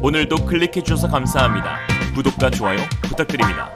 오늘도 클릭해 주셔서 감사합니다. 구독과 좋아요 부탁드립니다.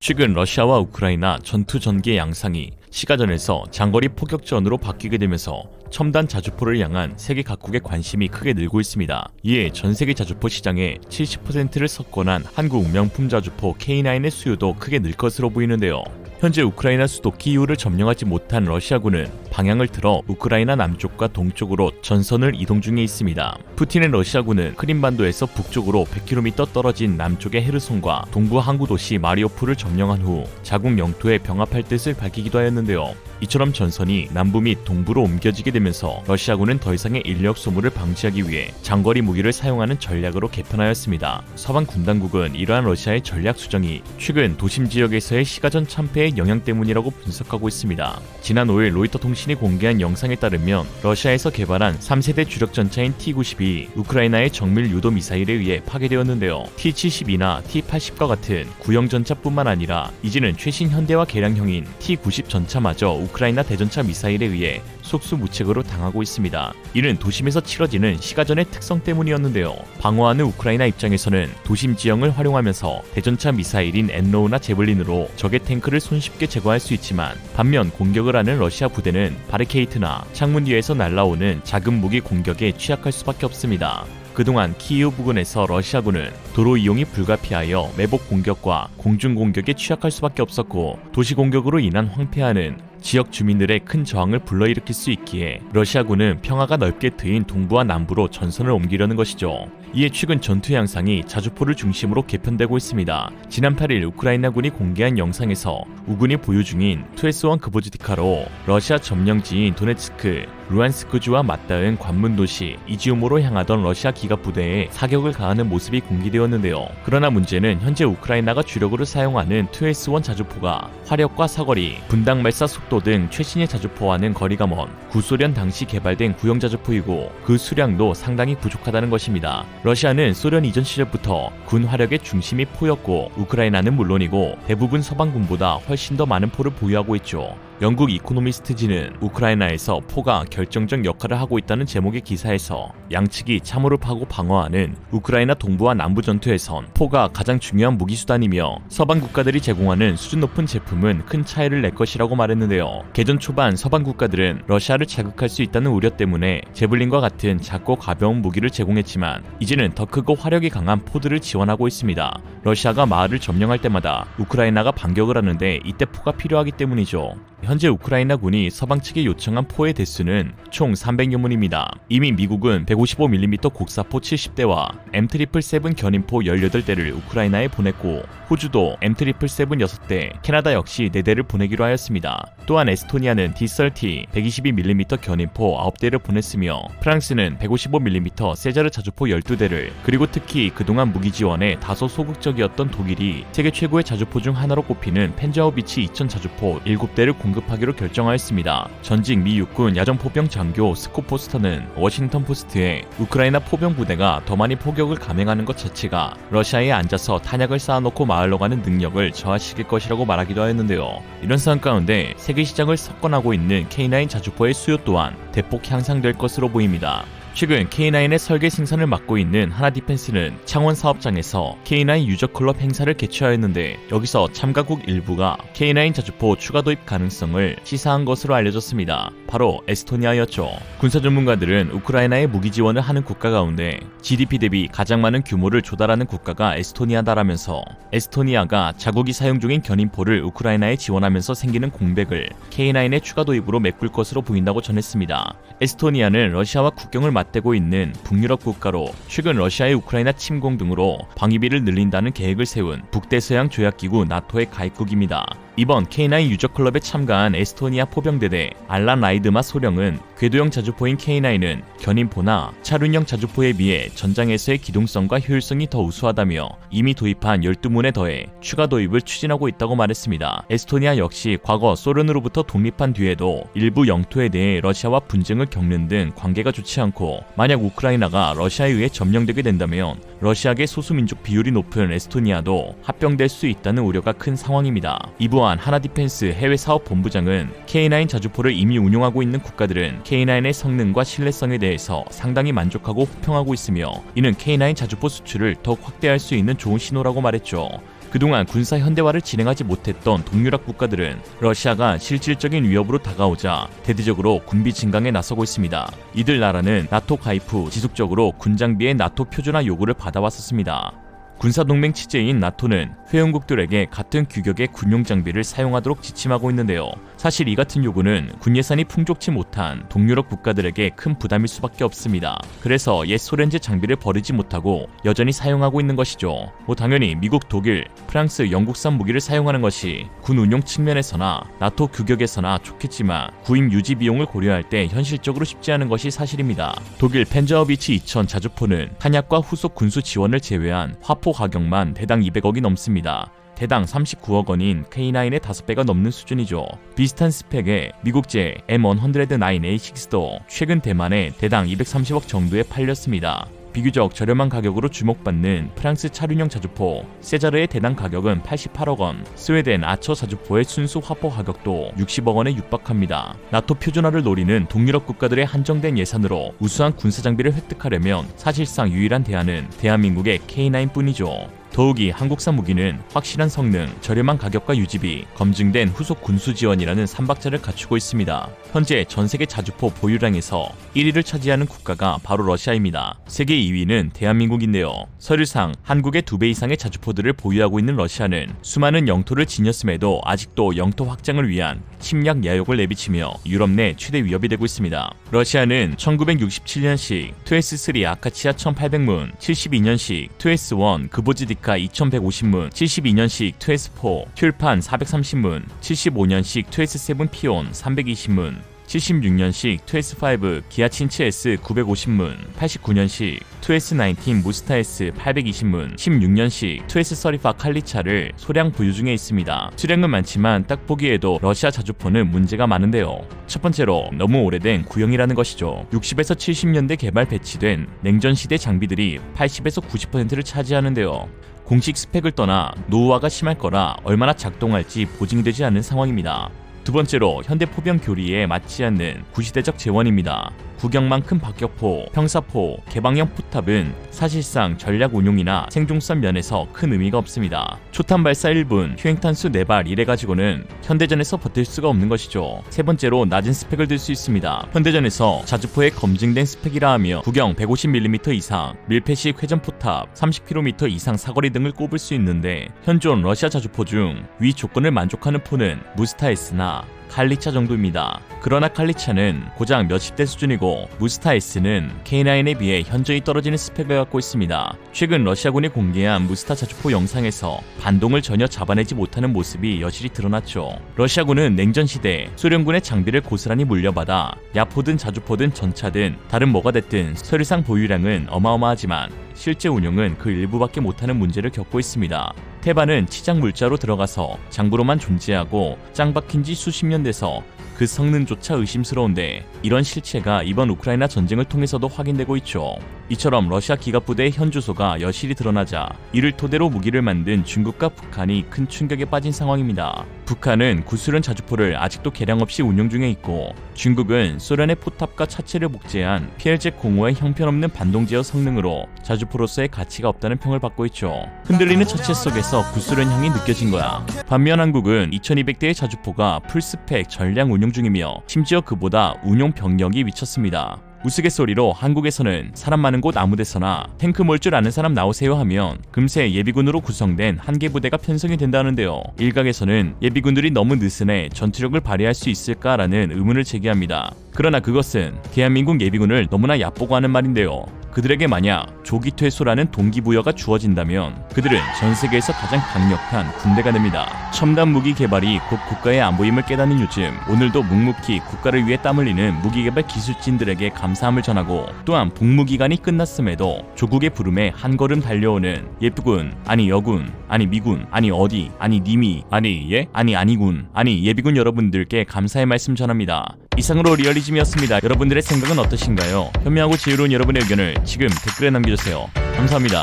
최근 러시아와 우크라이나 전투 전개 양상이 시가전에서 장거리 포격전으로 바뀌게 되면서 첨단 자주포를 향한 세계 각국의 관심이 크게 늘고 있습니다. 이에 전 세계 자주포 시장의 70%를 석권한 한국 명품 자주포 K9의 수요도 크게 늘 것으로 보이는데요. 현재 우크라이나 수도 키이우를 점령하지 못한 러시아군은 방향을 틀어 우크라이나 남쪽과 동쪽으로 전선을 이동 중에 있습니다. 푸틴의 러시아군은 크림반도에서 북쪽으로 100km 떨어진 남쪽의 헤르손과 동부 항구 도시 마리오폴을 점령한 후 자국 영토에 병합할 뜻을 밝히기도 하였는데요. 이처럼 전선이 남부 및 동부로 옮겨지게 되면서 러시아군은 더 이상의 인력 소모를 방지하기 위해 장거리 무기를 사용하는 전략으로 개편하였습니다. 서방 군 당국은 이러한 러시아의 전략 수정이 최근 도심 지역에서의 시가전 참패의 영향 때문이라고 분석하고 있습니다. 지난 5일 로이터 통신이 공개한 영상에 따르면 러시아에서 개발한 3세대 주력 전차인 T-90이 우크라이나의 정밀 유도 미사일에 의해 파괴되었는데요. T-72나 T-80과 같은 구형 전차뿐만 아니라 이제는 최신 현대화 개량형인 T-90 전차마저 우크라이나 대전차 미사일에 의해 속수무책으로 당하고 있습니다. 이는 도심에서 치러지는 시가전의 특성 때문이었는데요. 방어하는 우크라이나 입장에서는 도심 지형을 활용하면서 대전차 미사일인 엔로우나 제블린으로 적의 탱크를 손쉽게 제거할 수 있지만 반면 공격을 하는 러시아 부대는 바리케이트나 창문 뒤에서 날라오는 작은 무기 공격에 취약할 수밖에 없습니다. 그동안 키이우 부근에서 러시아군은 도로 이용이 불가피하여 매복 공격과 공중 공격에 취약할 수밖에 없었고 도시 공격으로 인한 황폐화는 지역 주민들의 큰 저항을 불러일으킬 수 있기에 러시아군은 평화가 넓게 트인 동부와 남부로 전선을 옮기려는 것이죠. 이에 최근 전투 양상이 자주포를 중심으로 개편되고 있습니다. 지난 8일 우크라이나군이 공개한 영상에서 우군이 보유 중인 투에스원 크보즈디카로 러시아 점령지인 도네츠크, 루안스크주와 맞닿은 관문 도시 이지움으로 향하던 러시아 기갑 부대에 사격을 가하는 모습이 공개되었는데요. 그러나 문제는 현재 우크라이나가 주력으로 사용하는 투에스원 자주포가 화력과 사거리, 분당 발사 속도 등 최신의 자주포와는 거리가 먼 구소련 당시 개발된 구형 자주포이고 그 수량도 상당히 부족하다는 것입니다. 러시아는 소련 이전 시절부터 군 화력의 중심이 포였고 우크라이나는 물론이고 대부분 서방군보다 훨씬 더 많은 포를 보유하고 있죠. 영국 이코노미스트지는 우크라이나에서 포가 결정적 역할을 하고 있다는 제목의 기사에서 양측이 참호를 파고 방어하는 우크라이나 동부와 남부 전투에선 포가 가장 중요한 무기 수단이며 서방 국가들이 제공하는 수준 높은 제품은 큰 차이를 낼 것이라고 말했는데요. 개전 초반 서방 국가들은 러시아를 자극할 수 있다는 우려 때문에 제블린과 같은 작고 가벼운 무기를 제공했지만 이제는 더 크고 화력이 강한 포들을 지원하고 있습니다. 러시아가 마을을 점령할 때마다 우크라이나가 반격을 하는데 이때 포가 필요하기 때문이죠. 현재 우크라이나 군이 서방 측에 요청한 포의 대수는 총 300여 문입니다. 이미 미국은 155mm 곡사포 70대와 M777 견인포 18대를 우크라이나에 보냈고 호주도 M777 6대, 캐나다 역시 4대를 보내기로 하였습니다. 또한 에스토니아는 D30 122mm 견인포 9대를 보냈으며 프랑스는 155mm 세자르 자주포 12대를 그리고 특히 그동안 무기 지원에 다소 소극적이었던 독일이 세계 최고의 자주포 중 하나로 꼽히는 펜자오비치 2000 자주포 7대를 공 급하기로 결정하였습니다. 전직 미 육군 야전 포병 장교 스코 포스터는 워싱턴 포스트에 우크라이나 포병 부대가 더 많이 포격을 감행하는 것 자체가 러시아에 앉아서 탄약을 쌓아놓고 마을로 가는 능력을 저하시킬 것이라고 말하기도 하였는데요. 이런 상황 가운데 세계 시장을 석권하고 있는 K9 자주포의 수요 또한 대폭 향상될 것으로 보입니다. 최근 K9의 설계 생산을 맡고 있는 하나 디펜스는 창원 사업장에서 K9 유저 클럽 행사를 개최하였는데 여기서 참가국 일부가 K9 자주포 추가 도입 가능성을 시사한 것으로 알려졌습니다. 바로 에스토니아였죠. 군사 전문가들은 우크라이나에 무기 지원을 하는 국가 가운데 GDP 대비 가장 많은 규모를 조달하는 국가가 에스토니아다라면서 에스토니아가 자국이 사용 중인 견인포를 우크라이나에 지원하면서 생기는 공백을 K9의 추가 도입으로 메꿀 것으로 보인다고 전했습니다. 에스토니아는 러시아와 국경을 맞대고 있는 북유럽 국가로 최근 러시아의 우크라이나 침공 등으로 방위비를 늘린다는 계획을 세운 북대서양 조약기구 나토의 가입국입니다. 이번 K9 유저클럽에 참가한 에스토니아 포병대대 알란 라이드마 소령은 궤도형 자주포인 K9은 견인포나 차륜형 자주포에 비해 전장에서의 기동성과 효율성이 더 우수하다며 이미 도입한 12문에 더해 추가 도입을 추진하고 있다고 말했습니다. 에스토니아 역시 과거 소련으로부터 독립한 뒤에도 일부 영토에 대해 러시아와 분쟁을 겪는 등 관계가 좋지 않고 만약 우크라이나가 러시아에 의해 점령되게 된다면 러시아계 소수민족 비율이 높은 에스토니아도 합병될 수 있다는 우려가 큰 상황입니다. 이부 또한 하나디펜스 해외 사업 본부장은 K9 자주포를 이미 운용하고 있는 국가들은 K9의 성능과 신뢰성에 대해서 상당히 만족하고 호평하고 있으며 이는 K9 자주포 수출을 더욱 확대할 수 있는 좋은 신호라고 말했죠. 그동안 군사 현대화를 진행하지 못했던 동유럽 국가들은 러시아가 실질적인 위협으로 다가오자 대대적으로 군비 증강에 나서고 있습니다. 이들 나라는 나토 가입 후 지속적으로 군장비의 나토 표준화 요구를 받아왔었습니다. 군사동맹 치제인 나토는 회원국들에게 같은 규격의 군용 장비를 사용하도록 지침하고 있는데요. 사실 이 같은 요구는 군 예산이 풍족치 못한 동유럽 국가들에게 큰 부담일 수밖에 없습니다. 그래서 옛 소련제 장비를 버리지 못하고 여전히 사용하고 있는 것이죠. 뭐 당연히 미국, 독일, 프랑스, 영국산 무기를 사용하는 것이 군 운용 측면에서나 나토 규격에서나 좋겠지만 구입 유지 비용을 고려할 때 현실적으로 쉽지 않은 것이 사실입니다. 독일 펜저어비치 2000 자주포는 탄약과 후속 군수 지원을 제외한 화포 가격만 대당 200억이 넘습니다. 대당 39억 원인 K9의 5배가 넘는 수준이죠. 비슷한 스펙의 미국제 M109A6도 최근 대만에 대당 230억 정도에 팔렸습니다. 비교적 저렴한 가격으로 주목받는 프랑스 차륜형 자주포 세자르의 대당 가격은 88억 원, 스웨덴 아처 자주포의 순수 화포 가격도 60억 원에 육박합니다. 나토 표준화를 노리는 동유럽 국가들의 한정된 예산으로 우수한 군사 장비를 획득하려면 사실상 유일한 대안은 대한민국의 K9뿐이죠. 더욱이 한국산 무기는 확실한 성능, 저렴한 가격과 유지비, 검증된 후속 군수 지원이라는 삼박자를 갖추고 있습니다. 현재 전 세계 자주포 보유량에서 1위를 차지하는 국가가 바로 러시아입니다. 세계 2위는 대한민국인데요. 서류상 한국의 2배 이상의 자주포들을 보유하고 있는 러시아는 수많은 영토를 지녔음에도 아직도 영토 확장을 위한 침략 야욕을 내비치며 유럽 내 최대 위협이 되고 있습니다. 러시아는 1967년식 투에스3 아카치아 1800문, 72년식 투에스1 그보지디 카 2150문, 72년식 투에스4 튤판 430문, 75년식 투에스7 피온 320문, 76년식 투에스5 기아친츠 S 950문, 89년식 투에스19 무스타 S 820문, 16년식 투에스35 칼리차를 소량 보유 중에 있습니다. 수량은 많지만 딱 보기에도 러시아 자주포는 문제가 많은데요. 첫 번째로 너무 오래된 구형이라는 것이죠. 60에서 70년대 개발 배치된 냉전 시대 장비들이 80에서 90%를 차지하는데요. 공식 스펙을 떠나 노후화가 심할 거라 얼마나 작동할지 보증이 되지 않는 상황입니다. 두 번째로 현대 포병 교리에 맞지 않는 구시대적 재원입니다. 구경만큼 박격포, 평사포, 개방형 포탑은 사실상 전략 운용이나 생존성 면에서 큰 의미가 없습니다. 초탄 발사 1분, 휴행탄수 4발 이래 가지고는 현대전에서 버틸 수가 없는 것이죠. 세 번째로 낮은 스펙을 들 수 있습니다. 현대전에서 자주포의 검증된 스펙이라 하며 구경 150mm 이상, 밀폐식 회전 포탑 30km 이상 사거리 등을 꼽을 수 있는데 현존 러시아 자주포 중 위 조건을 만족하는 포는 무스타에스나 칼리차 정도입니다. 그러나 칼리차는 고작 몇십 대 수준이고 무스타 S는 K9에 비해 현저히 떨어지는 스펙을 갖고 있습니다. 최근 러시아군이 공개한 무스타 자주포 영상에서 반동을 전혀 잡아내지 못하는 모습이 여실히 드러났죠. 러시아군은 냉전 시대 소련군의 장비를 고스란히 물려받아 야포든 자주포든 전차든 다른 뭐가 됐든 서류상 보유량은 어마어마하지만 실제 운용은 그 일부밖에 못하는 문제를 겪고 있습니다. 태반은 치장 물자로 들어가서 장부로만 존재하고 짱 박힌 지 수십 년 돼서 그 성능조차 의심스러운데 이런 실체가 이번 우크라이나 전쟁을 통해서도 확인되고 있죠. 이처럼 러시아 기갑부대의 현주소가 여실히 드러나자 이를 토대로 무기를 만든 중국과 북한이 큰 충격에 빠진 상황입니다. 북한은 구수련 자주포를 아직도 개량 없이 운용 중에 있고 중국은 소련의 포탑과 차체를 복제한 PLZ-05의 형편없는 반동 제어 성능으로 자주포로서의 가치가 없다는 평을 받고 있죠. 흔들리는 차체 속에서 구수련 향이 느껴진 거야. 반면 한국은 2200대의 자주포가 풀스펙 전량 운용 중이며 심지어 그보다 운용 병력이 미쳤습니다. 우스갯소리로 한국에서는 사람 많은 곳 아무데서나 탱크 몰 줄 아는 사람 나오세요 하면 금세 예비군으로 구성된 한 개 부대가 편성이 된다는데요. 일각에서는 예비군들이 너무 느슨해 전투력을 발휘할 수 있을까라는 의문을 제기합니다. 그러나 그것은 대한민국 예비군을 너무나 얕보고 하는 말인데요. 그들에게 만약 조기 퇴소라는 동기부여가 주어진다면 그들은 전 세계에서 가장 강력한 군대가 됩니다. 첨단 무기 개발이 곧 국가의 안보임을 깨닫는 요즘 오늘도 묵묵히 국가를 위해 땀 흘리는 무기 개발 기술진들에게 감사함을 전하고 또한 복무 기간이 끝났음에도 조국의 부름에 한 걸음 달려오는 예비군 아니 여군 아니 미군 아니 어디 아니 님이 아니 예 아니 아니군 아니 예비군 여러분들께 감사의 말씀 전합니다. 이상으로 리얼리즘이었습니다. 여러분들의 생각은 어떠신가요? 현명하고 지혜로운 여러분의 의견을 지금 댓글에 남겨주세요. 감사합니다.